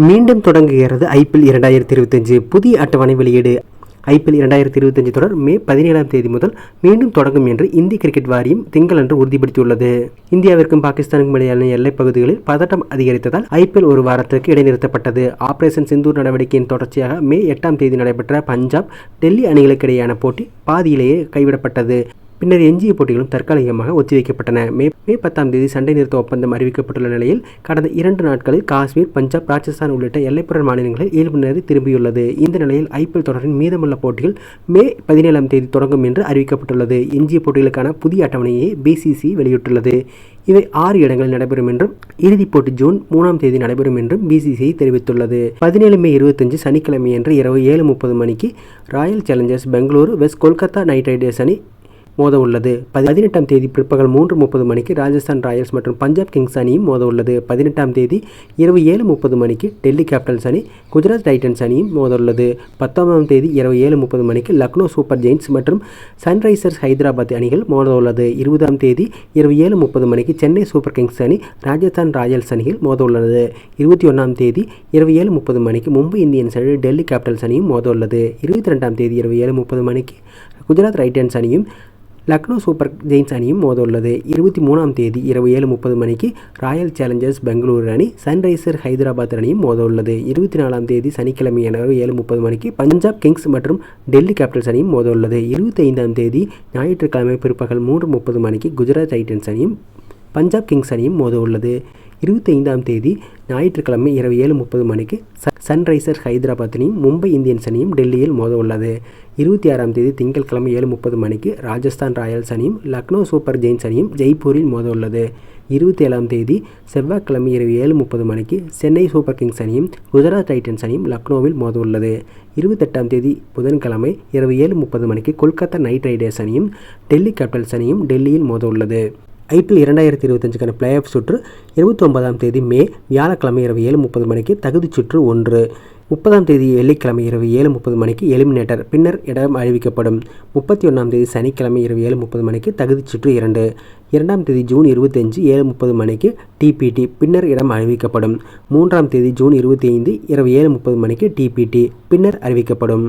மீண்டும் தொடங்குகிறது ஐபிஎல் இரண்டாயிரத்தி இருபத்தஞ்சு புதிய அட்டவணை வெளியீடு. ஐபிஎல் இரண்டாயிரத்தி இருபத்தஞ்சு தொடர் மே பதினேழாம் தேதி முதல் மீண்டும் தொடங்கும் என்று இந்திய கிரிக்கெட் வாரியம் திங்களன்று உறுதிப்படுத்தியுள்ளது. இந்தியாவிற்கும் பாகிஸ்தானுக்கும் இடையிலான எல்லைப் பகுதிகளில் பதட்டம் அதிகரித்ததால் ஐபிஎல் ஒரு வாரத்திற்கு இடைநிறுத்தப்பட்டது. ஆபரேஷன் சிந்தூர் நடவடிக்கையின் தொடர்ச்சியாக மே எட்டாம் தேதி நடைபெற்ற பஞ்சாப் டெல்லி அணிகளுக்கிடையேயான போட்டி பாதியிலேயே கைவிடப்பட்டது. பின்னர் எஞ்சிய போட்டிகளும் தற்காலிகமாக ஒத்திவைக்கப்பட்டன. மே மே பத்தாம் தேதி சண்டை நிறுத்த ஒப்பந்தம் அறிவிக்கப்பட்டுள்ள நிலையில் கடந்த இரண்டு நாட்களில் காஷ்மீர் பஞ்சாப் ராஜஸ்தான் உள்ளிட்ட எல்லைப்புற மாநிலங்களில் இயல்பு நிலை திரும்பியுள்ளது. இந்த நிலையில் ஐபிஎல் தொடரின் மீதமுள்ள போட்டிகள் மே பதினேழாம் தேதி தொடங்கும் என்று அறிவிக்கப்பட்டுள்ளது. எஞ்சிய போட்டிகளுக்கான புதிய அட்டவணையை பிசிசி வெளியிட்டுள்ளது. இவை ஆறு இடங்களில் நடைபெறும் என்றும் இறுதிப் போட்டி ஜூன் மூணாம் தேதி நடைபெறும் என்றும் பிசிசிஐ தெரிவித்துள்ளது. பதினேழு மே இருபத்தஞ்சு சனிக்கிழமை அன்று இரவு ஏழு முப்பது மணிக்கு ராயல் சேலஞ்சர்ஸ் பெங்களூரு வெஸ்ட் கொல்கத்தா நைட் ரைடர்ஸ் அணி மோத உள்ளது பதினெட்டாம் தேதி பிற்பகல் மூன்று முப்பது மணிக்கு ராஜஸ்தான் ராயல்ஸ் மற்றும் பஞ்சாப் கிங்ஸ் அணியும் மோத உள்ளது பதினெட்டாம் தேதி இரவு ஏழு முப்பது மணிக்கு டெல்லி கேபிட்டல்ஸ் அணி குஜராத் டைட்டன்ஸ் அணியும் மோத உள்ளது பத்தொன்பதாம் தேதி இரவு ஏழு முப்பது மணிக்கு லக்னோ சூப்பர் ஜெயின்ஸ் மற்றும் சன்ரைசர்ஸ் ஹைதராபாத் அணிகள் மோத உள்ளது இருபதாம் தேதி இரவு ஏழு முப்பது மணிக்கு சென்னை சூப்பர் கிங்ஸ் அணி ராஜஸ்தான் ராயல்ஸ் அணிகள் மோத உள்ளது இருபத்தி ஒன்றாம் தேதி இரவு ஏழு முப்பது மணிக்கு மும்பை இந்தியன்ஸ் அணி டெல்லி கேபிட்டல்ஸ் அணியும் மோத உள்ளது இருபத்தி ரெண்டாம் தேதி இரவு ஏழு முப்பது மணிக்கு குஜராத் ரைட்டன்ஸ் அணியும் லக்னோ சூப்பர் ஜெயின்ஸ் அணியும் மோதவுள்ளது. இருபத்தி மூணாம் தேதி இரவு ஏழு முப்பது மணிக்கு ராயல் சேலஞ்சர்ஸ் பெங்களூரு அணி சன்ரைசர் ஹைதராபாத் அணியும் மோதவுள்ளது. இருபத்தி நாலாம் தேதி சனிக்கிழமை இரவு ஏழு முப்பது மணிக்கு பஞ்சாப் கிங்ஸ் மற்றும் டெல்லி கேபிட்டல்ஸ் அணியும் மோதவுள்ளது. இருபத்தி ஐந்தாம் தேதி ஞாயிற்றுக்கிழமை பிற்பகல் மூன்று முப்பது மணிக்கு குஜராத் டைட்டன்ஸ் அணியும் பஞ்சாப் கிங்ஸ் அணியும் மோதவுள்ளது. இருபத்தி ஐந்தாம் தேதி ஞாயிற்றுக்கிழமை இரவு ஏழு முப்பது மணிக்கு சன்ரைசர்ஸ் ஹைதராபாத் அணியும் மும்பை இந்தியன்ஸ் அணியும் டெல்லியில் மோத உள்ளது. இருபத்தி ஆறாம் தேதி திங்கட்கிழமை ஏழு முப்பது மணிக்கு ராஜஸ்தான் ராயல்ஸ் அணியும் லக்னோ சூப்பர் ஜெயின்ஸ் அணியும் ஜெய்ப்பூரில் மோத உள்ளது. இருபத்தி ஏழாம் தேதி செவ்வாய்க்கிழமை இரவு ஏழு முப்பது மணிக்கு சென்னை சூப்பர் கிங்ஸ் அணியும் குஜராத் டைட்டன்ஸ் அணியும் லக்னோவில் மோதவுள்ளது இருபத்தெட்டாம் தேதி புதன்கிழமை இரவு ஏழு முப்பது மணிக்கு கொல்கத்தா நைட் ரைடர்ஸ் அணியும் டெல்லி கேபிட்டல்ஸ் அணியும் டெல்லியில் மோதவுள்ளது ஐபிஎல் இரண்டாயிரத்தி இருபத்தஞ்சுக்கான பிளே ஆஃப் சுற்று இருபத்தி ஒன்பதாம் தேதி மே வியாழக்கிழமை இரவு ஏழு முப்பது மணிக்கு தகுதிச் சுற்று ஒன்று. முப்பதாம் தேதி வெள்ளிக்கிழமை இரவு ஏழு முப்பது மணிக்கு எலிமினேட்டர் பின்னர் இடம் அறிவிக்கப்படும் முப்பத்தி ஒன்றாம் தேதி சனிக்கிழமை இரவு ஏழு முப்பது மணிக்கு தகுதிச் சுற்று இரண்டு. இரண்டாம் தேதி ஜூன் இருபத்தஞ்சு ஏழு முப்பது மணிக்கு டிபிடி பின்னர் இடம் அறிவிக்கப்படும் மூன்றாம் தேதி ஜூன் இருபத்தி ஐந்து இரவு ஏழு முப்பது மணிக்கு டிபிடி பின்னர் அறிவிக்கப்படும்.